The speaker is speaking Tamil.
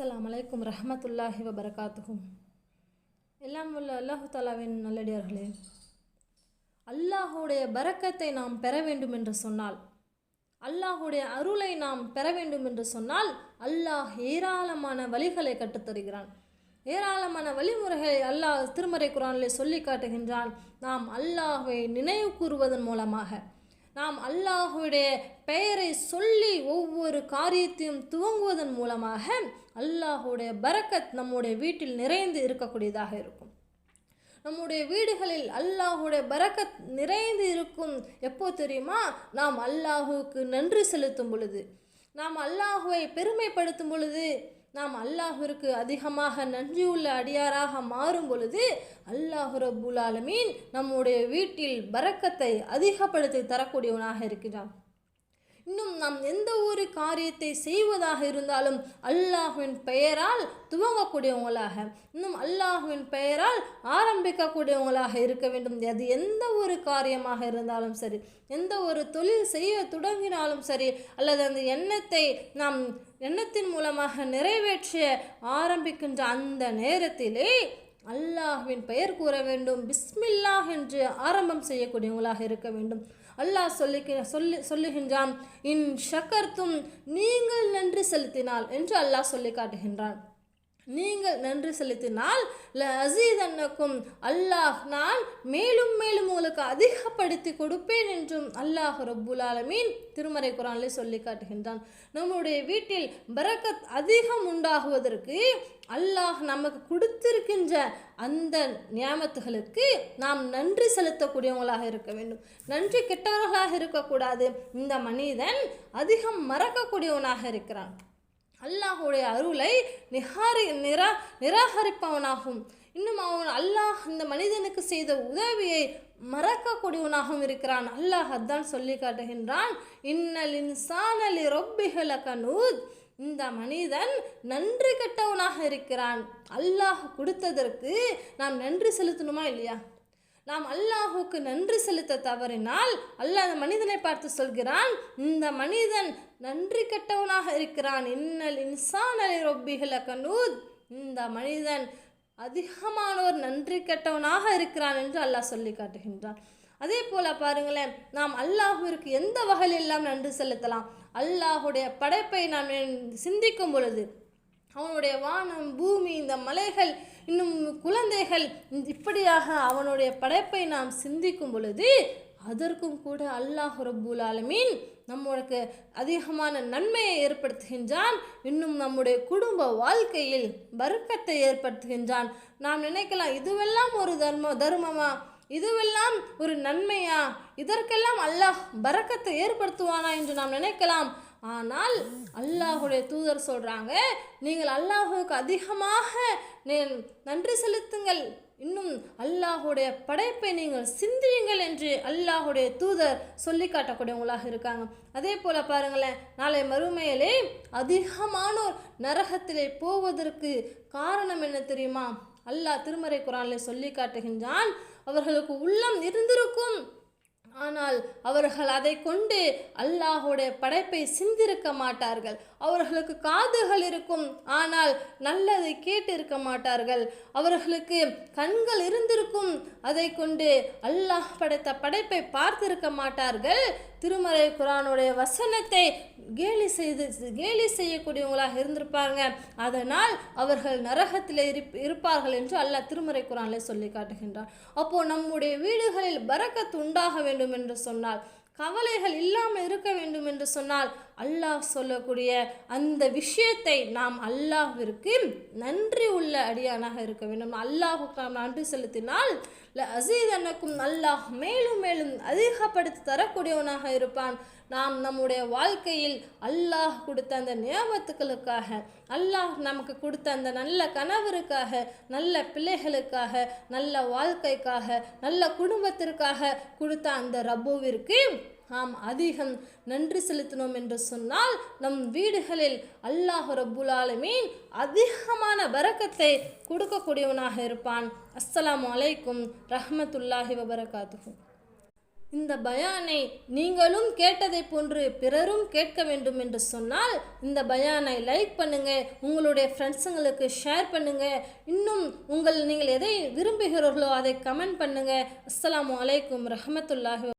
அஸ்லாம் அலைக்கும் ரஹமத்துல்லாஹி வபரகாத்துகும் எல்லாம் உள்ள அல்லாஹு தாலாவின் நல்லடியார்களே. அல்லாஹுடைய பரக்கத்தை நாம் பெற வேண்டும் என்று சொன்னால் அல்லாஹுடைய அருளை நாம் பெற வேண்டும் என்று சொன்னால் அல்லாஹ் ஏராளமான வழிகளை கற்றுத்தருகிறான். ஏராளமான வழிமுறைகளை அல்லாஹ் திருமறை குரானிலே சொல்லி காட்டுகின்றான். நாம் அல்லாஹை நினைவு கூறுவதன் மூலமாக நாம் அல்லாஹுடைய பெயரை சொல்லி ஒவ்வொரு காரியத்தையும் துவங்குவதன் மூலமாக அல்லாஹுடைய பரக்கத் நம்முடைய வீட்டில் நிறைந்து இருக்கக்கூடியதாக இருக்கும். நம்முடைய வீடுகளில் அல்லாஹுடைய பரக்கத் நிறைந்து இருக்கும். எப்போ தெரியுமா? நாம் அல்லாஹுவுக்கு நன்றி செலுத்தும் பொழுது. நாம் அல்லாஹுவை பெருமைப்படுத்தும் பொழுது. நாம் அல்லாஹிற்கு அதிகமாக நன்றியுள்ள அடியாராக மாறும் பொழுது அல்லாஹு ரபுல் ஆலமீன் நம்முடைய வீட்டில் பறக்கத்தை அதிகப்படுத்தி தரக்கூடியவனாக இருக்கிறான் இன்னும் நாம் எந்த ஒரு காரியத்தை செய்வதாக இருந்தாலும் அல்லாஹுவின் பெயரால் துவங்கக்கூடியவங்களாக இன்னும் அல்லாஹுவின் பெயரால் ஆரம்பிக்கக்கூடியவங்களாக இருக்க வேண்டும். அது எந்த ஒரு காரியமாக இருந்தாலும் சரி எந்த ஒரு தொழில் செய்ய தொடங்கினாலும் சரி அல்லது அந்த எண்ணத்தை நாம் எண்ணத்தின் மூலமாக நிறைவேற்ற ஆரம்பிக்கின்ற அந்த நேரத்திலே அல்லாஹ்வின் பெயர் கூற வேண்டும். பிஸ்மில்லாஹ் என்று ஆரம்பம் செய்யக்கூடியவங்களாக இருக்க வேண்டும். அல்லாஹ் சொல்லிக்க சொல்லி சொல்லுகின்றான் இன் ஷக்கர்த்தும் நீங்கள் நன்றி செலுத்தினால் என்று அல்லாஹ் சொல்லி காட்டுகின்றான். நீங்கள் நன்றி செலுத்தினால் ல அசீதன்னக்கும் அல்லாஹ் நான் மேலும் மேலும் உங்களுக்கு அதிகப்படுத்தி கொடுப்பேன் என்றும் அல்லாஹ் ரப்புல் ஆலமீன் திருமறை குரானிலே சொல்லி காட்டுகின்றான். நம்முடைய வீட்டில் பரக்கத் அதிகம் உண்டாகுவதற்கு அல்லாஹ் நமக்கு கொடுத்திருக்கின்ற அந்த நியமத்துகளுக்கு நாம் நன்றி செலுத்தக்கூடியவங்களாக இருக்க வேண்டும். நன்றி கெட்டவர்களாக இருக்கக்கூடாது. இந்த மனிதன் அதிகம் மறக்கக்கூடியவனாக இருக்கிறான். அல்லாஹுடைய அருளை நிகாரி நிரா நிராகரிப்பவனாகும். இன்னும் அவன் அல்லாஹ் இந்த மனிதனுக்கு செய்த உதவியை மறக்கக்கூடியவனாகவும் இருக்கிறான். அல்லாஹ் அதான் சொல்லி காட்டுகின்றான் இன்னல் இன்சானலி ரொப்பிகள கனூத் இந்த மனிதன் நன்றி கெட்டவனாக இருக்கிறான். அல்லாஹ் கொடுத்ததற்கு நாம் நன்றி செலுத்தணுமா இல்லையா? நாம் அல்லாஹுக்கு நன்றி செலுத்த தவறினால் அல்லாஹ் அந்த மனிதனை பார்த்து சொல்கிறான் இந்த மனிதன் நன்றி கெட்டவனாக இருக்கிறான். இன்னல் இன்சானலை ரொப்பிகள கனூத் இந்த மனிதன் அதிகமானோர் நன்றி கெட்டவனாக இருக்கிறான் என்று அல்லாஹ் சொல்லி காட்டுகின்றான். அதே போல பாருங்களேன் நாம் அல்லாஹுவிற்கு எந்த வகையில் எல்லாம் நன்றி செலுத்தலாம்? அல்லாஹுடைய படைப்பை நாம் சிந்திக்கும் பொழுது அவனுடைய வானம் பூமி இந்த மலைகள் இன்னும் குழந்தைகள் இப்படியாக அவனுடைய படைப்பை நாம் சிந்திக்கும் பொழுது அதற்கும் கூட அல்லாஹ் ரபுல் ஆலமீன் நம்மளுக்கு அதிகமான நன்மையை ஏற்படுத்துகின்றான். இன்னும் நம்முடைய குடும்ப வாழ்க்கையில் வர்க்கத்தை ஏற்படுத்துகின்றான். நாம் நினைக்கலாம் இதுவெல்லாம் ஒரு தர்ம தர்மமா? இதுவெல்லாம் ஒரு நன்மையா? இதற்கெல்லாம் அல்லாஹ் பறக்கத்தை ஏற்படுத்துவானா என்று நாம் நினைக்கலாம். ஆனால் அல்லாஹுடைய தூதர் சொல்கிறாங்க நீங்கள் அல்லாஹுக்கு அதிகமாக நன்றி செலுத்துங்கள். இன்னும் அல்லாஹுடைய படைப்பை நீங்கள் சிந்தியுங்கள் என்று அல்லாஹுடைய தூதர் சொல்லி காட்டக்கூடியவங்களாக இருக்காங்க. அதே போல் பாருங்களேன் நாளை மறுமையிலே அதிகமானோர் நரகத்திலே போவதற்கு காரணம் என்ன தெரியுமா? அல்லாஹ் திருமறை குரானில் சொல்லி காட்டுகின்றான் அவர்களுக்கு உள்ளம் இருந்திருக்கும். ஆனால் அவர்கள் அதை கொண்டு அல்லாஹுடைய படைப்பை சிந்திருக்க மாட்டார்கள். அவர்களுக்கு காதுகள் இருக்கும். ஆனால் நல்லதை கேட்டு இருக்க மாட்டார்கள். அவர்களுக்கு கண்கள் இருந்திருக்கும். அதை கொண்டு அல்லாஹ் படைத்த படைப்பை பார்த்திருக்க மாட்டார்கள். திருமறை குரானுடைய வசனத்தை கேலி செய்து கேலி செய்யக்கூடியவங்களாக இருந்திருப்பாங்க. அதனால் அவர்கள் நரகத்தில் இருப்பார்கள் என்று அல்லாஹ் திருமறை குரானில் சொல்லி காட்டுகின்றார் அப்போது நம்முடைய வீடுகளில் பறக்கத்து உண்டாக வேண்டும். என்று சொன்னால் கவலைகள் இல்லாமல் இருக்க வேண்டும் என்று சொன்னால் அல்லாஹ் சொல்லக்கூடிய அந்த விஷயத்தை நாம் அல்லாஹிற்கு நன்றி உள்ள அடியானாக இருக்க வேண்டும். அல்லாஹுக்கு நாம் நன்றி செலுத்தினால் அசீதனுக்கும் அல்லாஹ் மேலும் மேலும் அதிகப்படுத்தி தரக்கூடியவனாக இருப்பான். நாம் நம்முடைய வாழ்க்கையில் அல்லாஹ் கொடுத்த அந்த நியமத்துக்களுக்காக அல்லாஹ் நமக்கு கொடுத்த அந்த நல்ல கணவருக்காக நல்ல பிள்ளைகளுக்காக நல்ல வாழ்க்கைக்காக நல்ல குடும்பத்திற்காக கொடுத்த அந்த ரப்புவிற்கு நாம் அதிகம் நன்றி செலுத்தினோம் என்று சொன்னால் நம் வீடுகளில் அல்லாஹ் ரப்புல் அதிகமான பரக்கத்தை கொடுக்கக்கூடியவனாக இருப்பான். அஸ்ஸலாம் அலைக்கும் ரஹமத்துல்லாஹி வபரகாத்துகும் இந்த பயானை நீங்களும் கேட்டதை போன்று பிறரும் கேட்க வேண்டும் என்று சொன்னால் இந்த பயானை லைக் பண்ணுங்க உங்களுடைய ஃப்ரெண்ட்ஸுங்களுக்கு ஷேர் பண்ணுங்க இன்னும் உங்கள் நீங்கள் எதை விரும்புகிறீர்களோ அதை கமெண்ட் பண்ணுங்க. அஸ்லாம் அலைக்கும் ரஹமத்துல்லாஹி